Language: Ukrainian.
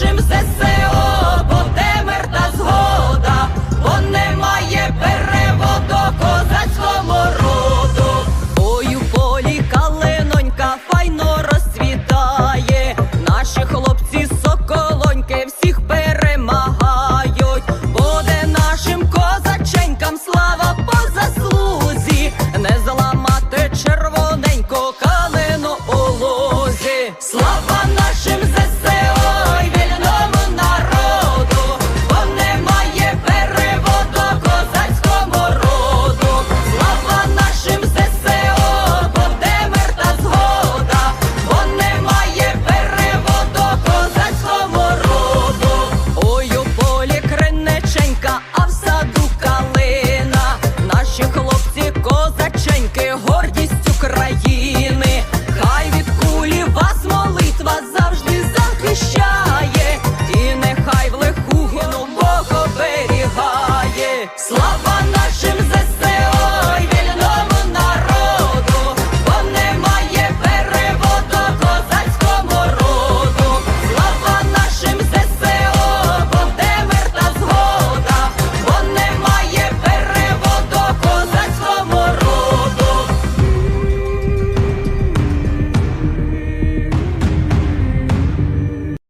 нашим ЗСО, бо демер та згода, бо немає переводу козацького роду. Ой, у полі каленонька файно розцвітає, наші хлопці соколоньки всіх перемагають, буде нашим козаченькам слава по заслузі, не зламати червоненько калину у лузі. Слава нашим! chain que